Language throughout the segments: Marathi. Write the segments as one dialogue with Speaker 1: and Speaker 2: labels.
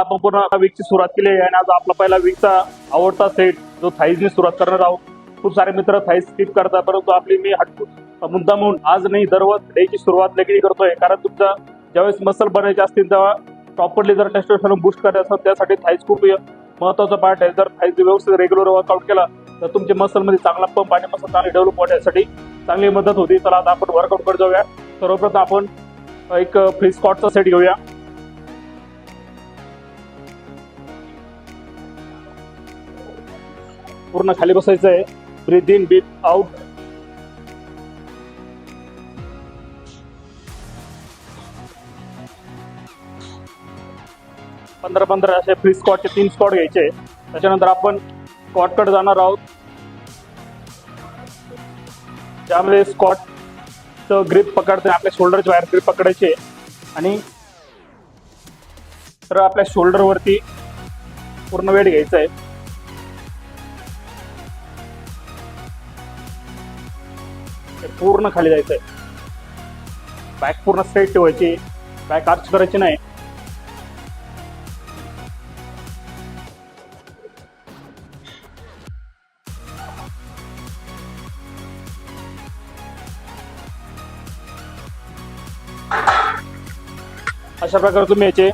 Speaker 1: आपण पूर्ण वीकची सुरुवात केली आहे आणि आज आपला पहिला वीकचा आवडता सेट जो थाईजने सुरुवात करणार आहोत. खूप सारे मित्र थाईज स्किप करतात परंतु आपली मी हट मुद्दा म्हणून आज नाही दररोज डेची सुरुवात लेखी करतोय. कारण तुमचा ज्यावेळेस मसल बनायचे असतील तेव्हा प्रॉपरली जर टेस्टोस्टेरॉन बूस्ट करायचं असेल त्यासाठी थाईज खूप महत्त्वाचा पार्ट आहे. जर थाईज व्यवस्थित रेग्युलर वर्कआउट केला तर तुमच्या मसलमध्ये चांगला पंप आणि मसल चांगली डेव्हलप होण्यासाठी चांगली मदत होती. तर आता आपण वर्कआउटकडे जाऊया. सर्वप्रथम आपण एक फ्री स्कॉटचा सेट घेऊया. पूर्ण खाली बसायचं आहे. ब्रीथ इन बीथ आउट पंधरा पंधरा असे फ्री स्कॉटचे तीन स्कॉट घ्यायचे. त्याच्यानंतर आपण स्कॉटकडे जाणार आहोत. त्यामध्ये स्कॉटचं ग्रीप पकडते आपल्या शोल्डरच्या बाहेर ग्रीप पकडायचे. आणि तर आपल्या शोल्डरवरती पूर्ण वेट घ्यायचा आहे. पूर्ण खाली जायचं आहे बॅक पूर्ण स्ट्रेट ठेवायची. बॅक आर्च करायची नाही. अशा प्रकारे तुम्ही याचे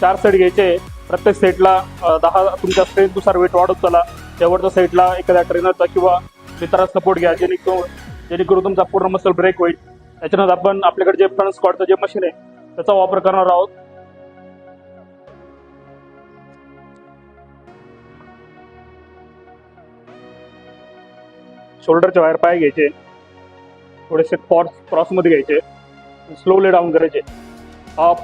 Speaker 1: चार सेट घ्यायचे. प्रत्येक सेटला दहा तुमच्या स्ट्रेंथनुसार वेट वाढत चला शेवटच्या सेटला एखाद्या ट्रेनरचा किंवा मित्राचा सपोर्ट घ्या जेणेकरून जेणेकरून तुमचा पूर्ण मसल ब्रेक होईल. त्याच्यानंतर आपण आपल्याकडे जे फ्रंट स्कॉटचं जे मशीन आहे त्याचा वापर करणार आहोत. शोल्डरच्या बाहेर पाय घ्यायचे. थोडेसे क्रॉस क्रॉसमध्ये घ्यायचे. स्लोली डाऊन करायचे. अप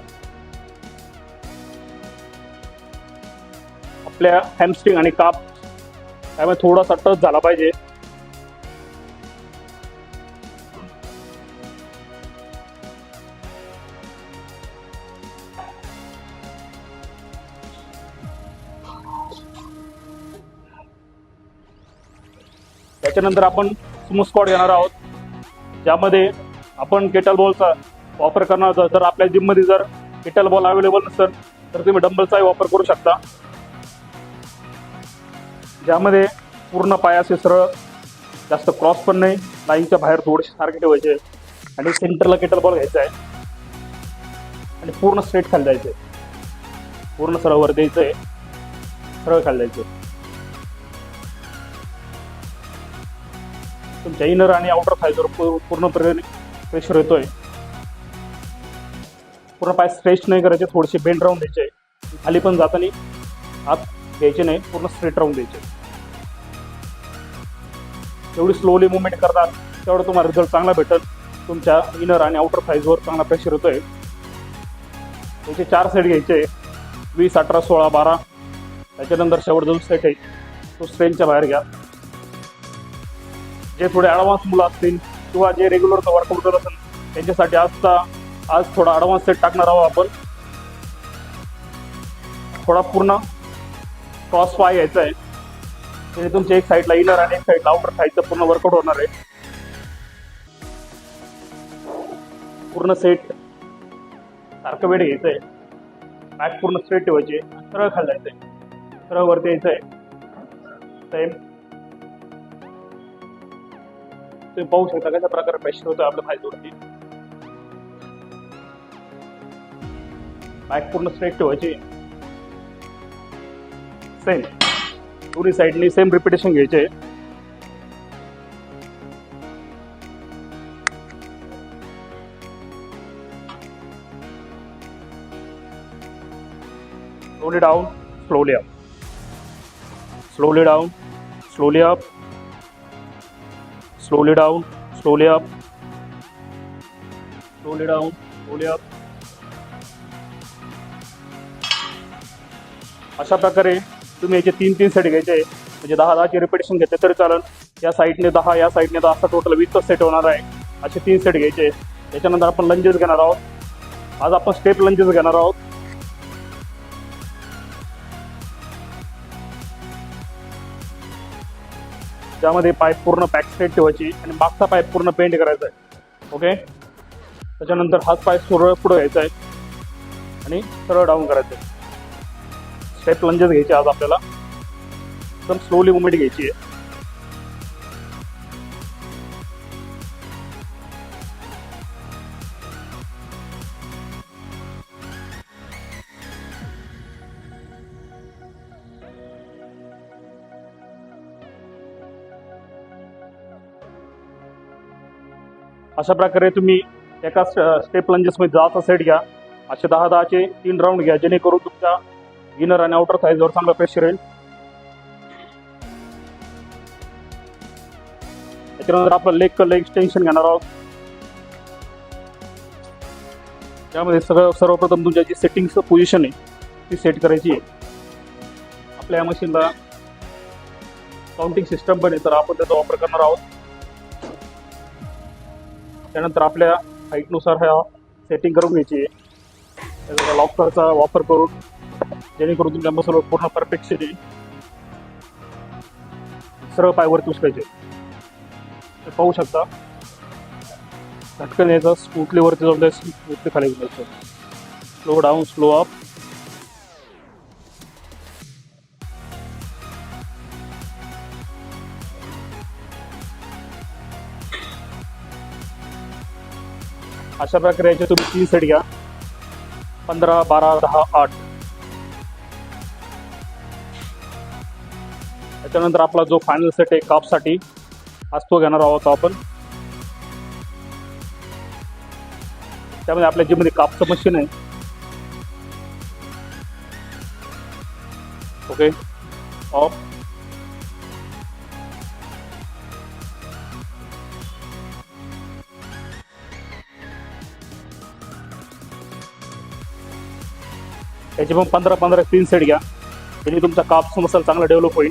Speaker 1: आपल्या हॅमस्ट्रिंग आणि काप त्यामुळे थोडासा टच झाला पाहिजे. त्याच्यानंतर आपण सुमो स्क्वॉड घेणार आहोत. ज्यामध्ये आपण केटल बॉलचा वापर करणार आहोत. जर आपल्या जिममध्ये जर केटल बॉल अवेलेबल नसेल तर तुम्ही डंबलचाही वापर करू शकता. ज्यामध्ये पूर्ण पायाचे सरळ जास्त क्रॉस पण नाही लाईनच्या बाहेर थोडेसे सारखे ठेवायचे आणि सेंटरला केटल बॉल घ्यायचा आहे. आणि पूर्ण स्ट्रेट खाली जायचं आहे पूर्ण सरळ वर द्यायचं आहे सरळ खाली जायचं तुमच्या इनर आणि आउटर थायजवर पूर्ण प्रेशर येतोय. पूर्ण पाय स्ट्रेच नाही करायचे थोडेसे बेंड राहून द्यायचे. खाली पण जाताना आत घ्यायचे नाही पूर्ण स्ट्रेट राहून द्यायचे. जेवढी स्लोली मुवमेंट करतात तेवढं तुम्हाला रिझल्ट चांगला भेटेल. तुमच्या इनर आणि आउटर साईजवर चांगला प्रेशर येतोय. त्याचे चार सेट घ्यायचे. वीस अठरा सोळा बारा. त्याच्यानंतर शेवट जो सेट आहे तो स्ट्रेनच्या बाहेर घ्या. जे थोडे ॲडव्हान्स मुलं असतील किंवा जे रेग्युलर वर्कआउट करत असेल त्यांच्यासाठी आजचा आज थोडा ॲडव्हान्स सेट टाकणार आहोत आपण. थोडा पूर्ण क्रॉस पाय घ्यायचा आहे. म्हणजे तुमच्या एक साईडला इनर आणि एक साईडला आउटर साईडचं पूर्ण वर्कआउट होणार आहे. पूर्ण सेट सारखं वेळ घ्यायचं आहे. बॅक पूर्ण स्ट्रेट ठेवायची सरळ खाली जायचं आहे. सरळ वरती यायचं आहे. सेम तुम्ही पाहू शकता कशा प्रकारे प्रेशर होतं आपल्या होती बॅक पूर्ण स्ट्रेट ठेवायची. सेम दोन्ही साईडनी सेम रिपिटेशन घ्यायचे. Slowly down slowly up. Slowly down slowly up. Slowly down slowly up. Slowly down slowly up. अशा प्रकारे तुम्ही याचे तीन तीन सेट घ्यायचे. म्हणजे दहा दहाचे रिपिटेशन घेतले तरी चालेल. या साईडने दहा या साईडने दहा असा टोटल वीसच सेट होणार आहे. असे तीन सेट घ्यायचे. त्याच्यानंतर आपण लंजेस घेणार आहोत. आज आपण स्टेप लंजेस घेणार आहोत. ज्यामध्ये पाईप पूर्ण पॅक स्ट्रेट ठेवायची आणि मागचा पाईप पूर्ण पेंट करायचा आहे. ओके त्याच्यानंतर हात पाय सरळ पुढे घ्यायचा आहे. आणि सरळ डाऊन करायचं स्टेप लंजेस घ्यायचे आज आपल्याला. एकदम स्लोली मुवमेंट घ्यायची आहे. अशा प्रकारे तुम्ही एका स्टेप लंजेसमध्ये जाचा सेट घ्या. असे दहा दहाचे तीन राऊंड घ्या जेणेकरून तुमच्या इनर आणि आउटर साईजवर चांगला प्रेशर येईल. त्याच्यानंतर आपलं लेग कल एक्सटेन्शन घेणार आहोत. त्यामध्ये सगळं सर्वप्रथम तुमच्या जी सेटिंगचं पोझिशन आहे ती सेट करायची आहे. आपल्या या मशीनला काउंटिंग सिस्टम पण आहे तर आपण त्याचा वापर करणार आहोत. त्यानंतर आपल्या हाईटनुसार ह्या सेटिंग करून घ्यायची. आहे त्याचा लॉकरचा वापर करून जेणेकरून तुमच्या मसलवर पूर्ण परफेक्शन सरळ पायवरती उचलायचे. ते पाहू शकता झटकन यायचा स्मूथलीवरती जाऊन जाऊन स्मूथली खाली उचलायचं स्लो डाऊन स्लो अप अशा प्रकारे याचे तुम्ही तीन सेट घ्या. पंधरा बारा दहा आठ. त्याच्यानंतर आपला जो फायनल सेट आहे कापसाठी आज तो घेणार आहोत आपण. त्यामध्ये आपल्या जिममध्ये कापचं मशीन आहे. ओके ऑफ त्याचे पण पंधरा पंधरा तीन सेट घ्या. म्हणजे तुमचा कापचा मसाला चांगला डेव्हलप होईल.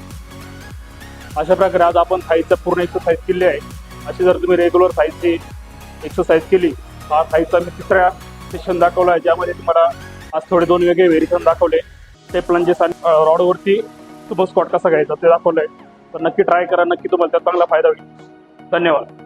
Speaker 1: अशा प्रकारे आज आपण थाईचा पूर्ण एक्सरसाइज केली आहे. अशी जर तुम्ही रेग्युलर थाईची एक्सरसाइज केली हा थाईचा मी तिसऱ्या सेशन दाखवला आहे. ज्यामध्ये तुम्हाला आज थोडे दोन वेगळे व्हेरिएशन दाखवले. ते प्लंजेस आणि रॉडवरती तुम्हाला स्कॉट कसा घ्यायचा ते दाखवलं आहे तर नक्की ट्राय करा. नक्की तुम्हाला त्यात चांगला फायदा होईल. धन्यवाद.